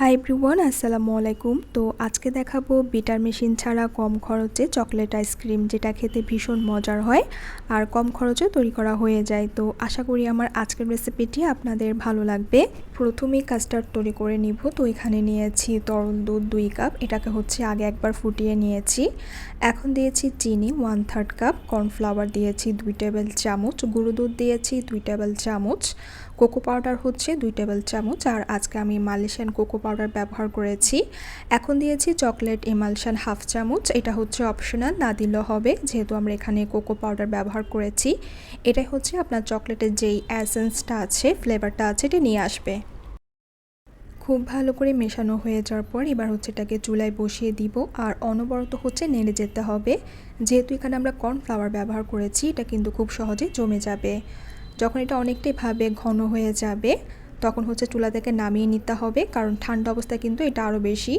Hi everyone আসসালামু আলাইকুম তো আজকে দেখাবো বিটার মেশিন ছাড়া কম খরচে চকলেট আইসক্রিম যেটা খেতে ভীষণ মজার হয় আর কম খরচে তৈরি করা হয়ে যায়। তো আশা করি আমার আজকের রেসিপিটি আপনাদের ভালো লাগবে। প্রথমেই কাস্টার্ড তৈরি করে নিব। তো এখানে নিয়েছি তরল দুধ দুই কাপ এটাকে হচ্ছে আগে একবার ফুটিয়ে নিয়েছি। এখন দিয়েছি চিনি ওয়ান থার্ড কাপ কর্নফ্লাওয়ার দিয়েছি দুই টেবিল চামচ, গুঁড়ো দুধ দিয়েছি দুই টেবিল চামচ কোকো পাউডার হচ্ছে দুই টেবিল চামচ, আর আজকে আমি মালয়েশিয়ান কোকো পাউডার ব্যবহার করেছি। এখন দিয়েছি চকলেট ইমালশান হাফ চামচ। এটা হচ্ছে অপশনাল, না দিলেও হবে। যেহেতু আমরা এখানে কোকো পাউডার ব্যবহার করেছি। এটাই হচ্ছে আপনার চকলেটের যেই অ্যাসেন্সটা আছে, ফ্লেভারটা আছে, এটা নিয়ে আসবে। খুব ভালো করে মেশানো হয়ে যাওয়ার পর এবার হচ্ছে এটাকে চুলায় বসিয়ে দিব। আর অনবরত হচ্ছে নেড়ে যেতে হবে। যেহেতু এখানে আমরা কর্নফ্লাওয়ার ব্যবহার করেছি, এটা কিন্তু খুব সহজে জমে যাবে। যখন এটা অনেকটাই ভাবে ঘন হয়ে যাবে তখন হচ্ছে চুলা থেকে নামিয়ে নিতে হবে, কারণ ঠান্ডা অবস্থায় কিন্তু এটা আরও বেশি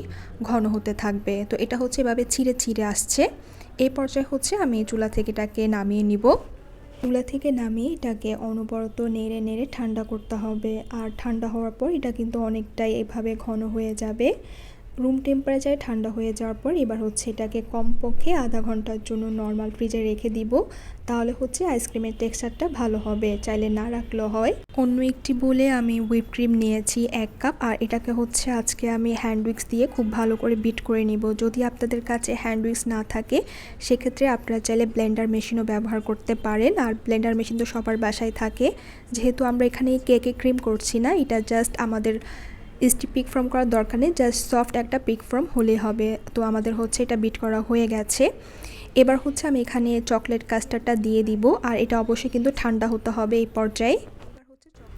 ঘন হতে থাকবে। তো এটা হচ্ছে এভাবে ছিঁড়ে ছিঁড়ে আসছে। এই পর্যায়ে হচ্ছে আমি চুলা থেকে এটাকে নামিয়ে নিব। চুলা থেকে নামিয়ে এটাকে অনবরত নেড়ে নেড়ে ঠান্ডা করতে হবে। আর ঠান্ডা হওয়ার পর এটা কিন্তু অনেকটাই এভাবে ঘন হয়ে যাবে। রুম টেম্পারেচারে ঠান্ডা হয়ে যাওয়ার পর এবার হচ্ছে এটাকে কমপক্ষে আধা ঘণ্টার জন্য নর্মাল ফ্রিজে রেখে দিব। তাহলে হচ্ছে আইসক্রিমের টেক্সচারটা ভালো হবে, চাইলে না রাখলেও হয়। অন্য একটি বলে আমি হুইপ ক্রিম নিয়েছি এক কাপ আর এটাকে হচ্ছে আজকে আমি হ্যান্ড উইক্স দিয়ে খুব ভালো করে বিট করে নিব। যদি আপনাদের কাছে হ্যান্ড উইক্স না থাকে, সেক্ষেত্রে আপনারা চাইলে ব্লেন্ডার মেশিনও ব্যবহার করতে পারেন। আর ব্লেন্ডার মেশিন তো সবার বাসায় থাকে। যেহেতু আমরা এখানে কেকে ক্রিম করছি না, এটা জাস্ট আমাদের স্টি পিক ফর্ম করার দরকার নেই জাস্ট সফট একটা পিক ফর্ম হলেই হবে। তো আমাদের হচ্ছে এটা বিট করা হয়ে গেছে। এবার হচ্ছে আমি এখানে চকলেট কাস্টারটা দিয়ে দিব, আর এটা অবশ্যই কিন্তু ঠান্ডা হতে হবে এই পর্যায়ে।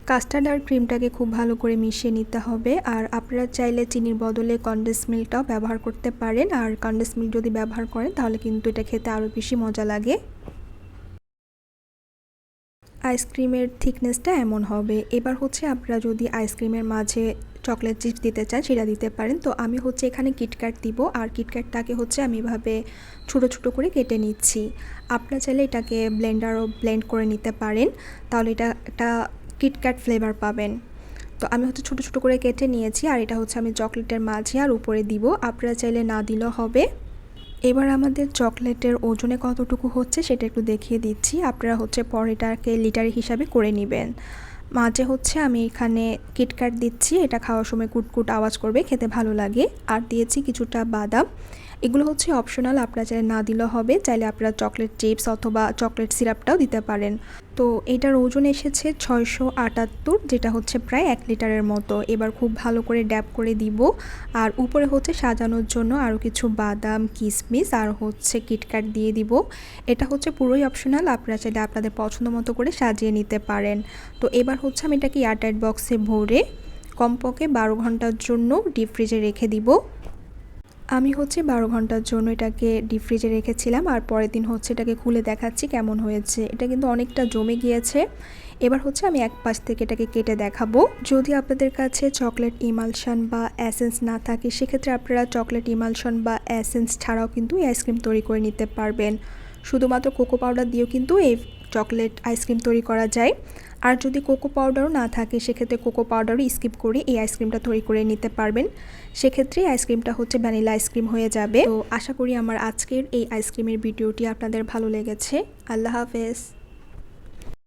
কাস্টার্ড আর ক্রিমটাকে খুব ভালো করে মিশিয়ে নিতে হবে, আর আপনারা চাইলে চিনির বদলে কন্ডেন্স মিল্কটাও ব্যবহার করতে পারেন, আর কন্ডেন্স মিল্ক যদি ব্যবহার করেন, তাহলে কিন্তু এটা খেতে আরও বেশি মজা লাগে। আইসক্রিমের থিকনেসটা এমন হবে। এবার হচ্ছে আপনারা যদি আইসক্রিমের মাঝে চকলেট চিপস দিতে চান, সেটা দিতে পারেন। তো আমি হচ্ছে এখানে কিটক্যাট দিব। আর কিটক্যাটটাকে হচ্ছে আমি এভাবে ছোটো ছোটো করে কেটে নিচ্ছি। আপনারা চাইলে এটাকে ব্লেন্ডারও ব্লেন্ড করে নিতে পারেন। তাহলে এটা একটা কিটক্যাট ফ্লেভার পাবেন। তো আমি হচ্ছে ছোটো ছোটো করে কেটে নিয়েছি। আর এটা হচ্ছে আমি চকলেটের মাঝে আর উপরে দিব। আপনারা চাইলে না দিলেও হবে। এবার আমাদের চকলেটের ওজনে কতটুকু হচ্ছে, সেটা একটু দেখিয়ে দিচ্ছি। আপনারা হচ্ছে পরেটাকে লিটার হিসাবে করে নেবেন। মাঝে হচ্ছে আমি এখানে কিটকাট দিচ্ছি, এটা খাওয়ার সময় কুটকুট আওয়াজ করবে, খেতে ভালো লাগে। আর দিয়েছি কিছুটা বাদাম। এগুলো হচ্ছে অপশনাল আপনারা চাইলে না দিলেও হবে। চাইলে আপনারা চকলেট চিপস অথবা চকলেট সিরাপটাও দিতে পারেন। তো এটার ওজন এসেছে ছয়শো আটাত্তর, যেটা হচ্ছে প্রায় এক লিটারের মতো। এবার খুব ভালো করে ড্যাপ করে দিব। আর উপরে হচ্ছে সাজানোর জন্য আরও কিছু বাদাম কিশমিশ আর হচ্ছে কিটক্যাট দিয়ে দিব। এটা হচ্ছে পুরোই অপশনাল আপনারা চাইলে আপনাদের পছন্দ মতো করে সাজিয়ে নিতে পারেন। তো এবার হচ্ছে আমি এটাকে এয়ারটাইট বক্সে ভরে কমপক্ষে বারো ঘণ্টার জন্য ডিপ ফ্রিজে রেখে দিব। আমি হচ্ছে বারো ঘণ্টার জন্য এটাকে ডিপ ফ্রিজে রেখেছিলাম আর পরের দিন হচ্ছে এটাকে খুলে দেখাচ্ছি কেমন হয়েছে। এটা কিন্তু অনেকটা জমে গিয়েছে। এবার হচ্ছে আমি এক পাশ থেকে এটাকে কেটে দেখাবো। যদি আপনাদের কাছে চকলেট ইমালশন বা অ্যাসেন্স না থাকে, সেক্ষেত্রে আপনারা চকলেট ইমালশন বা অ্যাসেন্স ছাড়াও কিন্তু আইসক্রিম তৈরি করে নিতে পারবেন। শুধুমাত্র কোকো পাউডার দিয়েও কিন্তু এই চকলেট আইসক্রিম তৈরি করা যায়। আর যদি কোকো পাউডারও না থাকে, সেক্ষেত্রে কোকো পাউডারও স্কিপ করে এই আইসক্রিমটা তৈরি করে নিতে পারবেন। সেক্ষেত্রে আইসক্রিমটা হচ্ছে ভ্যানিলা আইসক্রিম হয়ে যাবে। তো আশা করি আমার আজকের এই আইসক্রিমের ভিডিওটি আপনাদের ভালো লেগেছে। আল্লাহ হাফেজ।